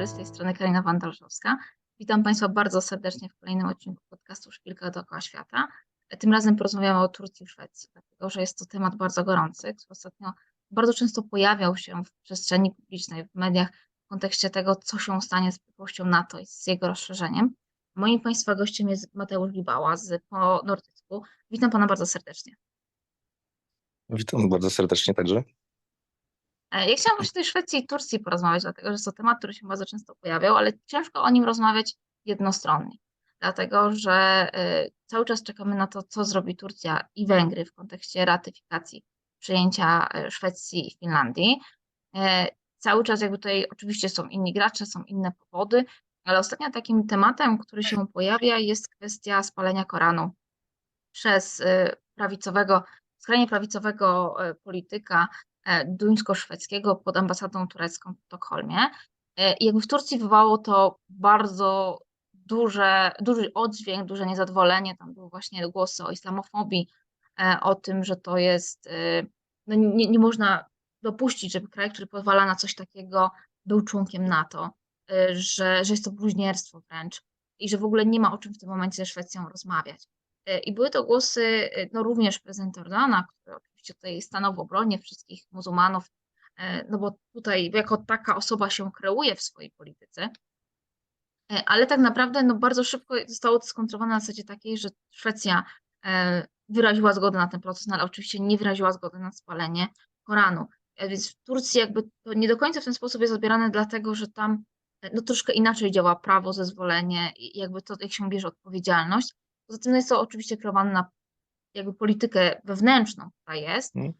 dobry, z tej strony Karina Wandalszowska. Witam Państwa bardzo serdecznie w kolejnym odcinku podcastu Szpilka dookoła świata. Tym razem porozmawiamy o Turcji i Szwecji, dlatego że jest to temat bardzo gorący, który ostatnio bardzo często pojawiał się w przestrzeni publicznej, w mediach w kontekście tego, co się stanie z przyszłością NATO i z jego rozszerzeniem. Moim Państwa gościem jest Mateusz Gibała z Po Nordycku. Witam Pana bardzo serdecznie. Witam bardzo serdecznie także. E, Ja chciałam właśnie o tej Szwecji i Turcji porozmawiać, dlatego że jest to temat, który się bardzo często pojawiał, ale ciężko o nim rozmawiać jednostronnie, dlatego że e, cały czas czekamy na to, co zrobi Turcja i Węgry w kontekście ratyfikacji przyjęcia e, Szwecji i Finlandii. Cały czas jakby tutaj oczywiście są inni gracze, są inne powody, ale ostatnio takim tematem, który się pojawia jest kwestia spalenia Koranu przez prawicowego, skrajnie prawicowego polityka duńsko-szwedzkiego pod ambasadą turecką w Sztokholmie. E, I jakby w Turcji wywołało to bardzo duże, duży oddźwięk, duże niezadowolenie. Tam były właśnie głosy o islamofobii, e, o tym, że to jest, e, no nie, nie można dopuścić, żeby kraj, który pozwala na coś takiego, był członkiem NATO, e, że, że jest to bluźnierstwo wręcz i że w ogóle nie ma o czym w tym momencie ze Szwecją rozmawiać. E, I były to głosy e, no również prezydenta Erdogana, który oczywiście tutaj stanął w obronie wszystkich muzułmanów, e, no bo tutaj jako taka osoba się kreuje w swojej polityce, E, ale tak naprawdę no bardzo szybko zostało to skontrolowane na zasadzie takiej, że Szwecja e, wyraziła zgodę na ten proces, no ale oczywiście nie wyraziła zgody na spalenie Koranu. Więc w Turcji jakby to nie do końca w ten sposób jest odbierane, dlatego że tam no troszkę inaczej działa prawo, zezwolenie i jakby to, jak się bierze odpowiedzialność. Poza tym jest to oczywiście kierowane na jakby politykę wewnętrzną, która jest. Mhm.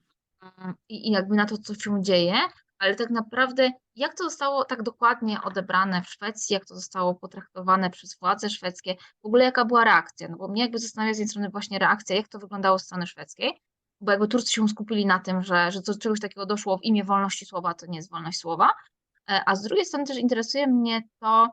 mm, i, i jakby na to, co się dzieje, ale tak naprawdę jak to zostało tak dokładnie odebrane w Szwecji, jak to zostało potraktowane przez władze szwedzkie, w ogóle jaka była reakcja, no bo mnie jakby zastanawia z jednej strony właśnie reakcja, jak to wyglądało z strony szwedzkiej, bo jakby Turcy się skupili na tym, że, że do czegoś takiego doszło w imię wolności słowa, to nie jest wolność słowa, E, a z drugiej strony też interesuje mnie to,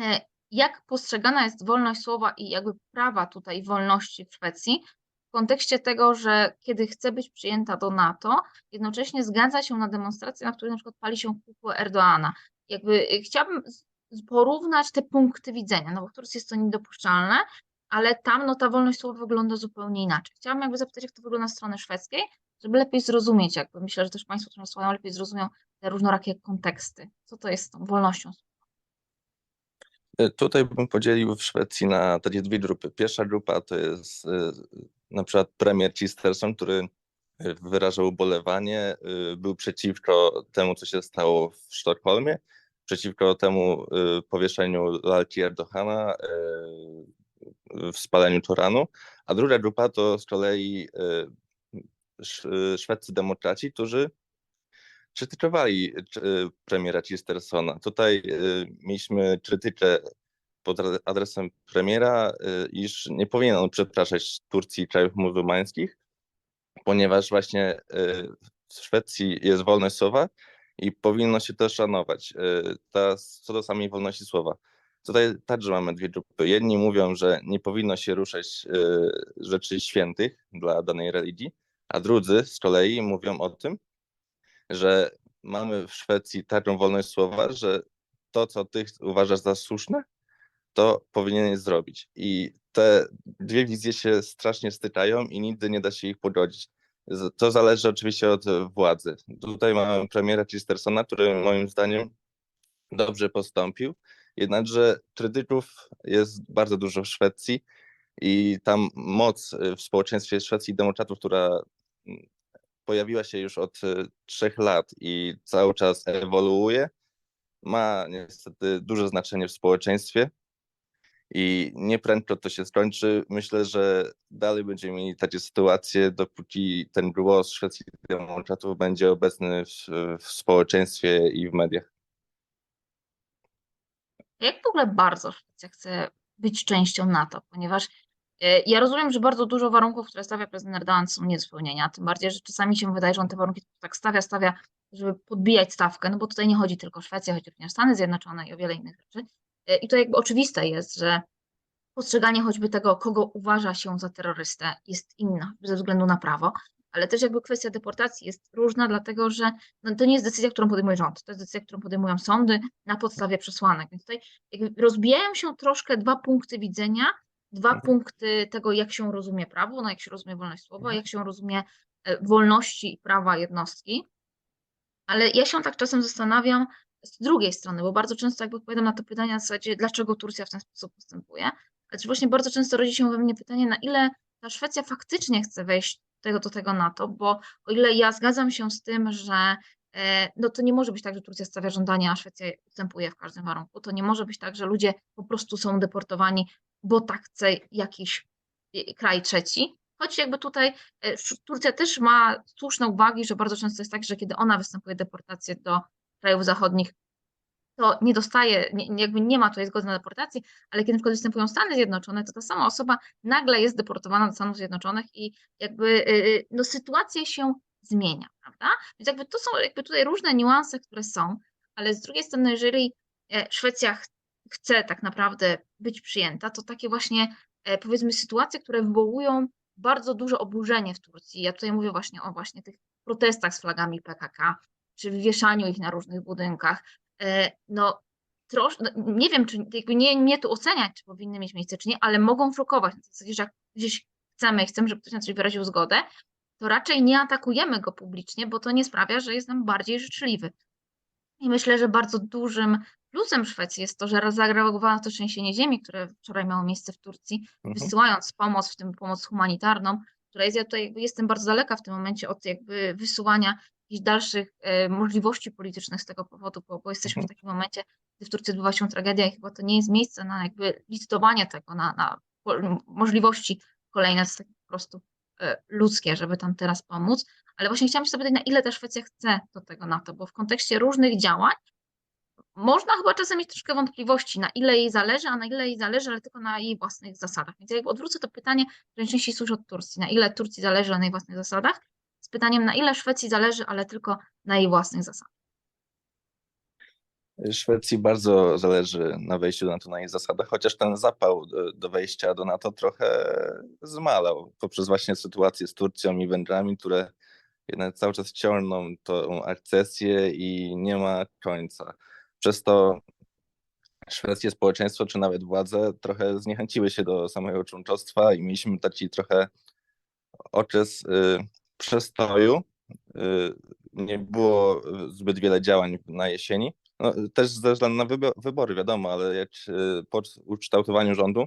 e, jak postrzegana jest wolność słowa i jakby prawa tutaj wolności w Szwecji w kontekście tego, że kiedy chce być przyjęta do NATO, jednocześnie zgadza się na demonstracje, na których na przykład pali się kukłę Erdoana. Jakby y, chciałabym porównać te punkty widzenia, no bo w Turcji jest to niedopuszczalne, ale tam no ta wolność słowa wygląda zupełnie inaczej. Chciałabym jakby zapytać, jak to wygląda strony szwedzkiej, żeby lepiej zrozumieć, jakby myślę, że też Państwo, którzy nas słuchają, lepiej zrozumią te różnorakie konteksty. Co to jest z tą wolnością E, Tutaj bym podzielił w Szwecji na takie dwie grupy. Pierwsza grupa to jest e, na przykład premier Chisterson, który e, wyrażał ubolewanie, e, był przeciwko temu, co się stało w Sztokholmie, przeciwko temu e, powieszeniu lalki Erdogana, w spaleniu Toranu, a druga grupa to z kolei sz- szwedzcy demokraci, którzy krytykowali premiera Chistersona. Tutaj mieliśmy krytykę pod ad- adresem premiera, y, iż nie powinien on przepraszać Turcji i krajów muzułmańskich, ponieważ właśnie y, w Szwecji jest wolność słowa i powinno się to szanować. Y, Teraz co do samej wolności słowa. Tutaj także mamy dwie grupy. Jedni mówią, że nie powinno się ruszać rzeczy świętych dla danej religii, a drudzy z kolei mówią o tym, że mamy w Szwecji taką wolność słowa, że to, co ty uważasz za słuszne, to powinieneś zrobić. I te dwie wizje się strasznie stykają i nigdy nie da się ich pogodzić. To zależy oczywiście od władzy. Tutaj mamy premiera Chistersona, który moim zdaniem dobrze postąpił, jednakże krytyków jest bardzo dużo w Szwecji i tam moc w społeczeństwie Szwecji Demokratów, która pojawiła się już od trzech lat i cały czas ewoluuje, ma niestety duże znaczenie w społeczeństwie i nieprędko to się skończy. Myślę, że dalej będziemy mieli takie sytuacje, dopóki ten głos szwedzkich demokratów będzie obecny w, w społeczeństwie i w mediach. Jak w ogóle bardzo Szwecja chce być częścią NATO? Ponieważ e, ja rozumiem, że bardzo dużo warunków, które stawia prezydent Erdogan są nie do spełnienia, tym bardziej, że czasami się wydaje, że on te warunki tak stawia, stawia, żeby podbijać stawkę, no bo tutaj nie chodzi tylko o Szwecję, chodzi również o Stany Zjednoczone i o wiele innych rzeczy. E, I to jakby oczywiste jest, że postrzeganie choćby tego, kogo uważa się za terrorystę, jest inne ze względu na prawo. ale też jakby kwestia deportacji jest różna, dlatego że no, to nie jest decyzja, którą podejmuje rząd, to jest decyzja, którą podejmują sądy na podstawie przesłanek. Więc tutaj jakby rozbijają się troszkę dwa punkty widzenia, dwa Mhm. punkty tego, jak się rozumie prawo, no jak się rozumie wolność słowa, Mhm. jak się rozumie e, wolności i prawa jednostki. Ale ja się tak czasem zastanawiam z drugiej strony, bo bardzo często jakby odpowiadam na to pytanie na zasadzie, dlaczego Turcja w ten sposób postępuje, ale też właśnie bardzo często rodzi się we mnie pytanie, na ile ta Szwecja faktycznie chce wejść tego, do tego NATO, bo o ile ja zgadzam się z tym, że e, no to nie może być tak, że Turcja stawia żądania, a Szwecja ustępuje w każdym warunku. To nie może być tak, że ludzie po prostu są deportowani, bo tak chce jakiś e, kraj trzeci. Choć jakby tutaj e, Turcja też ma słuszne uwagi, że bardzo często jest tak, że kiedy ona występuje deportację do krajów zachodnich, to nie dostaje, nie, jakby nie ma tutaj zgody na deportację, ale kiedy na przykład występują Stany Zjednoczone, to ta sama osoba nagle jest deportowana do Stanów Zjednoczonych i jakby y, y, no, sytuacja się zmienia, prawda? Więc jakby to są jakby tutaj różne niuanse, które są, ale z drugiej strony, jeżeli e, Szwecja ch- chce tak naprawdę być przyjęta, to takie właśnie e, powiedzmy sytuacje, które wywołują bardzo duże oburzenie w Turcji. Ja tutaj mówię właśnie o właśnie tych protestach z flagami PKK, czy wieszaniu ich na różnych budynkach. E, No, trosz, no, nie wiem, czy jakby nie, nie tu oceniać, czy powinny mieć miejsce, czy nie, ale mogą szokować. Na zasadzie, że jak gdzieś chcemy i chcemy, żeby ktoś na coś wyraził zgodę, to raczej nie atakujemy go publicznie, bo to nie sprawia, że jest nam bardziej życzliwy. I myślę, że bardzo dużym plusem Szwecji jest to, że zareagowała na to trzęsienie ziemi, które wczoraj miało miejsce w Turcji, Mhm. wysyłając pomoc, w tym pomoc humanitarną, która jest, ja tutaj jestem bardzo daleka w tym momencie od jakby wysyłania jakichś dalszych e, możliwości politycznych z tego powodu, bo, bo jesteśmy w Mhm. takim momencie, gdy w Turcji odbywa się tragedia i chyba to nie jest miejsce na jakby licytowanie tego, na, na możliwości kolejne, to jest tak po prostu e, ludzkie, żeby tam teraz pomóc. Ale właśnie chciałam się zapytać, na ile ta Szwecja chce do tego NATO, bo w kontekście różnych działań można chyba czasem mieć troszkę wątpliwości, na ile jej zależy, a na ile jej zależy, ale tylko na jej własnych zasadach. Więc ja jakby odwrócę to pytanie, które najczęściej słyszę od Turcji, na ile Turcji zależy na jej własnych zasadach, z pytaniem, na ile Szwecji zależy, ale tylko na jej własnych zasadach. Szwecji bardzo zależy na wejściu do NATO na jej zasadach, chociaż ten zapał do, do wejścia do NATO trochę zmalał poprzez właśnie sytuację z Turcją i Węgrami, które jednak cały czas ciągną tą akcesję i nie ma końca. Przez to szwedzkie społeczeństwo, czy nawet władze trochę zniechęciły się do samego członkostwa i mieliśmy taki trochę okres y, przestoju. Y, nie było y, zbyt wiele działań na jesieni. No, też ze względu na wybo- wybory, wiadomo, ale jak po ukształtowaniu rządu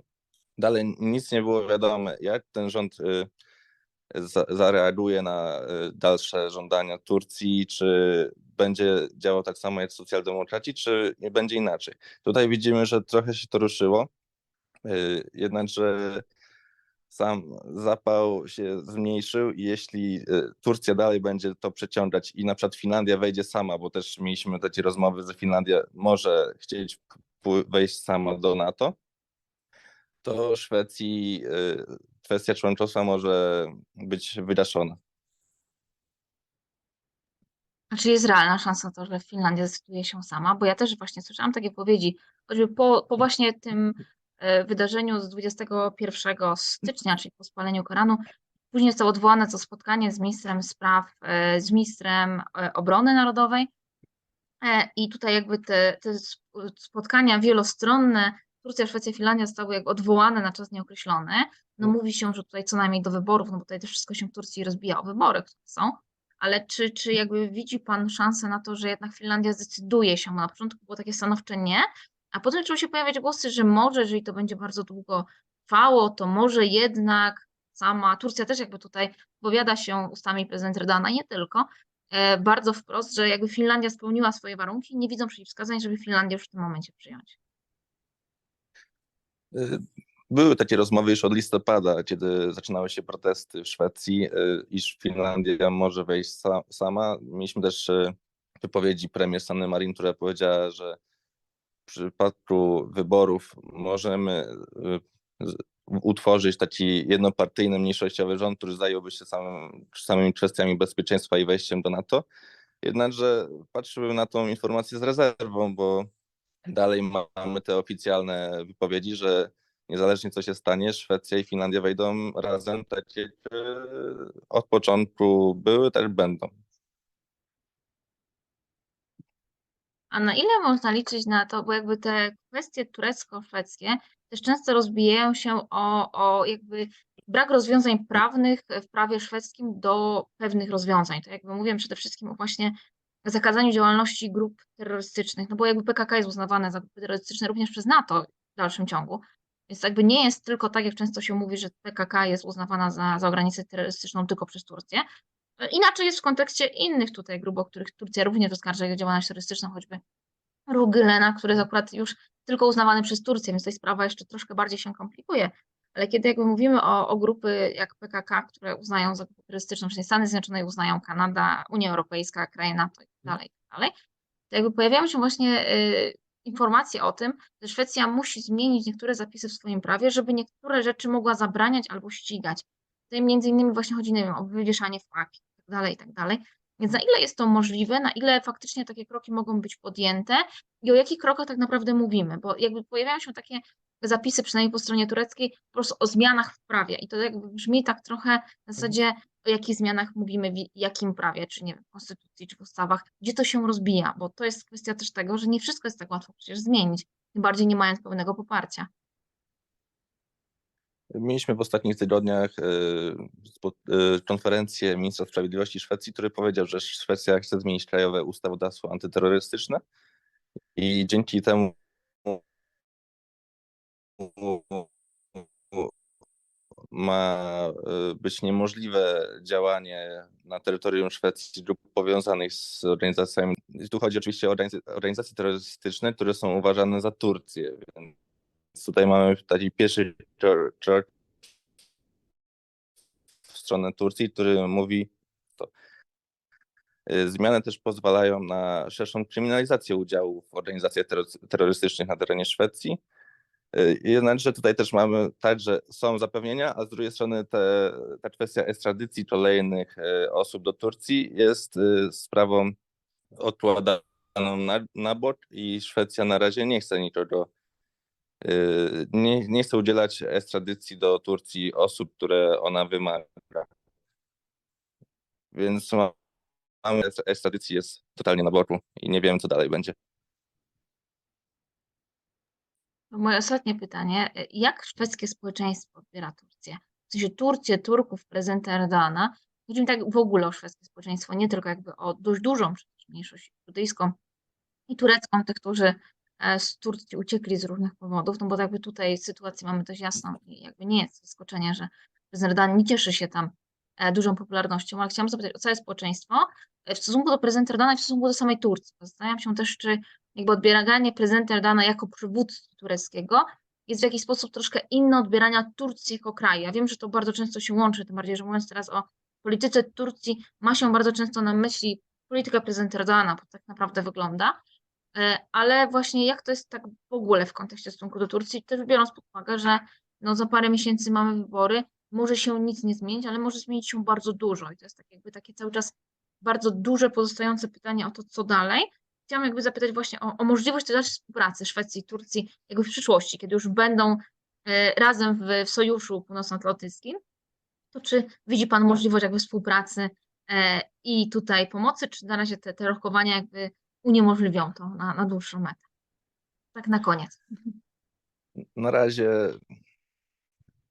dalej nic nie było wiadome, jak ten rząd y, za- zareaguje na dalsze żądania Turcji, czy będzie działał tak samo jak socjaldemokraci, czy będzie inaczej. Tutaj widzimy, że trochę się to ruszyło, jednakże sam zapał się zmniejszył i jeśli y, Turcja dalej będzie to przeciągać i na przykład Finlandia wejdzie sama, bo też mieliśmy takie rozmowy, że Finlandia może chcieć wejść sama do NATO, to Szwecji y, kwestia członkostwa może być wygaszona. Znaczy jest realna szansa na to, że Finlandia zdecyduje się sama, bo ja też właśnie słyszałam takie powiedzi, choćby po, po właśnie tym e, wydarzeniu z 21 stycznia, czyli po spaleniu Koranu, później zostało odwołane to spotkanie z ministrem spraw, e, z ministrem e, obrony narodowej E, i tutaj jakby te, te sp- spotkania wielostronne, Turcja, Szwecja, Finlandia zostały jakby odwołane na czas nieokreślony. No mówi się, że tutaj co najmniej do wyborów, no bo tutaj też wszystko się w Turcji rozbija o wybory, które są. Ale czy, czy jakby widzi Pan szansę na to, że jednak Finlandia zdecyduje się? Bo na początku było takie stanowcze nie, a potem zaczęły się pojawiać głosy, że może, jeżeli to będzie bardzo długo trwało, to może jednak sama Turcja też jakby tutaj wypowiada się ustami prezydenta Erdogana, nie tylko, e, bardzo wprost, że jakby Finlandia spełniła swoje warunki nie widzą przeciwwskazań, żeby Finlandię już w tym momencie przyjąć. Y, Były takie rozmowy już od listopada, kiedy zaczynały się protesty w Szwecji, y, iż Finlandia może wejść sa- sama. Mieliśmy też wypowiedzi premier Sanny Marin, która powiedziała, że przypadku wyborów możemy y, utworzyć taki jednopartyjny, mniejszościowy rząd, który zająłby się samym, samymi kwestiami bezpieczeństwa i wejściem do NATO. Jednakże patrzyłem na tą informację z rezerwą, bo dalej ma- mamy te oficjalne wypowiedzi, że niezależnie co się stanie, Szwecja i Finlandia wejdą razem, tak jak e, od początku były, też będą. A na ile można liczyć na to, bo jakby te kwestie turecko-szwedzkie też często rozbijają się o, o jakby brak rozwiązań prawnych w prawie szwedzkim do pewnych rozwiązań. To jakby mówiłem przede wszystkim o właśnie zakazaniu działalności grup terrorystycznych, no bo jakby PKK jest uznawane za grupy terrorystyczne również przez NATO w dalszym ciągu. Więc jakby nie jest tylko tak, jak często się mówi, że PKK jest uznawana za, za granicę terrorystyczną tylko przez Turcję. Inaczej jest w kontekście innych tutaj grup, o których Turcja również oskarża o działalność terrorystyczną, choćby ruch Gülena, który jest akurat już tylko uznawany przez Turcję, więc tutaj sprawa jeszcze troszkę bardziej się komplikuje. Ale kiedy jakby mówimy o, o grupy jak PKK, które uznają za grupę terrorystyczną, czyli Stany Zjednoczone uznają Kanada, Unia Europejska, kraje NATO i tak dalej, i tak dalej, to jakby pojawiają się właśnie y, informacje o tym, że Szwecja musi zmienić niektóre zapisy w swoim prawie, żeby niektóre rzeczy mogła zabraniać albo ścigać. Tutaj między innymi właśnie chodzi, nie wiem, o wywieszanie flag i tak dalej, i tak dalej. Więc na ile jest to możliwe, na ile faktycznie takie kroki mogą być podjęte i o jakich krokach tak naprawdę mówimy, bo jakby pojawiają się takie zapisy, przynajmniej po stronie tureckiej, po prostu o zmianach w prawie i to jakby brzmi tak trochę w zasadzie o jakich zmianach mówimy, w jakim prawie, czy nie wiem, w konstytucji, czy w ustawach, gdzie to się rozbija, bo to jest kwestia też tego, że nie wszystko jest tak łatwo przecież zmienić, tym bardziej nie mając pełnego poparcia. Mieliśmy w ostatnich tygodniach e, e, konferencję ministra sprawiedliwości Szwecji, który powiedział, że Szwecja chce zmienić krajowe ustawodawstwo antyterrorystyczne i dzięki temu ma e, być niemożliwe działanie na terytorium Szwecji grup powiązanych z organizacjami. Tu chodzi oczywiście o organiz- organizacje terrorystyczne, które są uważane za Turcję. Więc tutaj mamy taki pierwszy krok w stronę Turcji, który mówi to. Y, Zmiany też pozwalają na szerszą kryminalizację udziału w organizacjach terro- terrorystycznych na terenie Szwecji. Y, Jednakże tutaj też mamy tak, że są zapewnienia, a z drugiej strony te, ta kwestia ekstradycji kolejnych y, osób do Turcji jest sprawą odkładaną na, na bok i Szwecja na razie nie chce nikogo, nie, nie chce udzielać ekstradycji do Turcji osób, które ona wymaga. Więc ma- mamy ekstradycji jest totalnie na boku i nie wiem, co dalej będzie. Moje ostatnie pytanie. Jak szwedzkie społeczeństwo odbiera Turcję? W sensie Turcję, Turków, prezydenta Erdogana. Chodzi mi tak w ogóle o szwedzkie społeczeństwo, nie tylko jakby o dość dużą mniejszość kurdyjską i turecką, tych, którzy z Turcji uciekli z różnych powodów, no bo jakby tutaj sytuację mamy dość jasną i jakby nie jest zaskoczenie, że prezydent Erdogan nie cieszy się tam e, dużą popularnością, ale chciałam zapytać o całe społeczeństwo e, w stosunku do prezydenta Erdogana i w stosunku do samej Turcji. Zastanawiam się też, czy jakby odbieranie prezydenta Erdogana jako przywódcy tureckiego jest w jakiś sposób troszkę inne odbierania Turcji jako kraju. Ja wiem, że to bardzo często się łączy, tym bardziej, że mówiąc teraz o polityce Turcji, ma się bardzo często na myśli polityka prezydenta Erdogana, bo tak naprawdę wygląda. E, Ale właśnie jak to jest tak w ogóle w kontekście stosunku do Turcji, też biorąc pod uwagę, że no za parę miesięcy mamy wybory, może się nic nie zmienić, ale może zmienić się bardzo dużo i to jest tak jakby takie cały czas bardzo duże pozostające pytanie o to, co dalej. Chciałam jakby zapytać właśnie o, o możliwość tej dalszej współpracy Szwecji i Turcji jakby w przyszłości, kiedy już będą e, razem w, w Sojuszu Północnoatlantyckim, to czy widzi Pan możliwość jakby współpracy e, i tutaj pomocy, czy na razie te, te rokowania jakby uniemożliwią to na, na dłuższą metę? Tak na koniec. Na razie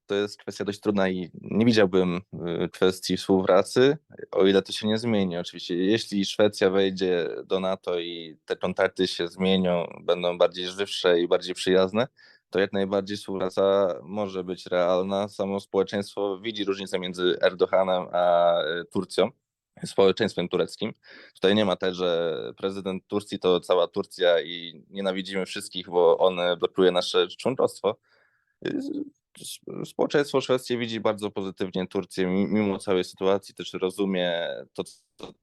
to jest kwestia dość trudna i nie widziałbym y, kwestii współpracy, o ile to się nie zmieni. Oczywiście, jeśli Szwecja wejdzie do NATO i te kontakty się zmienią, będą bardziej żywsze i bardziej przyjazne, to jak najbardziej współpraca może być realna. Samo społeczeństwo widzi różnicę między Erdoganem a y, Turcją, społeczeństwem tureckim. Tutaj nie ma też, że prezydent Turcji to cała Turcja i nienawidzimy wszystkich, bo on blokuje nasze członkostwo. Społeczeństwo szwedzkie widzi bardzo pozytywnie Turcję, mi- mimo całej sytuacji, też rozumie to, co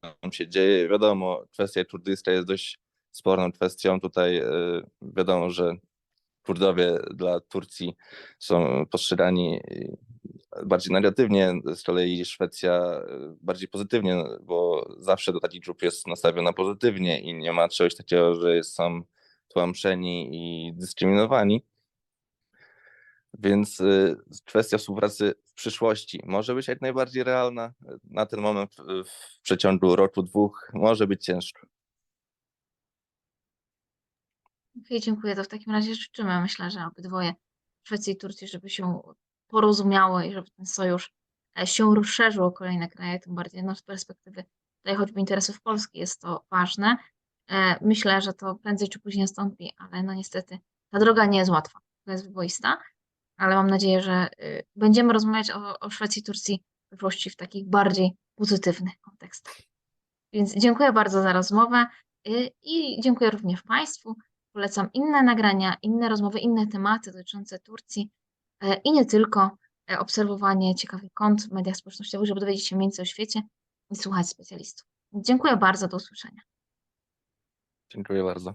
tam się dzieje. Wiadomo, kwestia kurdyjska jest dość sporną kwestią. Tutaj y, wiadomo, że Kurdowie dla Turcji są postrzegani bardziej negatywnie, z kolei Szwecja y, bardziej pozytywnie, bo zawsze do takich grup jest nastawiona pozytywnie i nie ma czegoś takiego, że są tłamszeni i dyskryminowani. Więc y, kwestia współpracy w przyszłości może być jak najbardziej realna. Na ten moment w przeciągu roku, dwóch może być ciężko. Okej, dziękuję. To w takim razie życzymy, myślę, że obydwoje Szwecji i Turcji, żeby się porozumiały i żeby ten sojusz e, się rozszerzył o kolejne kraje, tym bardziej no, z perspektywy tutaj choćby interesów Polski jest to ważne. E, Myślę, że to prędzej czy później nastąpi, ale no niestety ta droga nie jest łatwa, to jest wyboista, ale mam nadzieję, że y, będziemy rozmawiać o, o Szwecji i Turcji w przyszłości w takich bardziej pozytywnych kontekstach. Więc dziękuję bardzo za rozmowę y, i dziękuję również Państwu. Polecam inne nagrania, inne rozmowy, inne tematy dotyczące Turcji i nie tylko e, obserwowanie ciekawych kont w mediach społecznościowych, żeby dowiedzieć się więcej o świecie i słuchać specjalistów. Dziękuję bardzo, do usłyszenia. Dziękuję bardzo.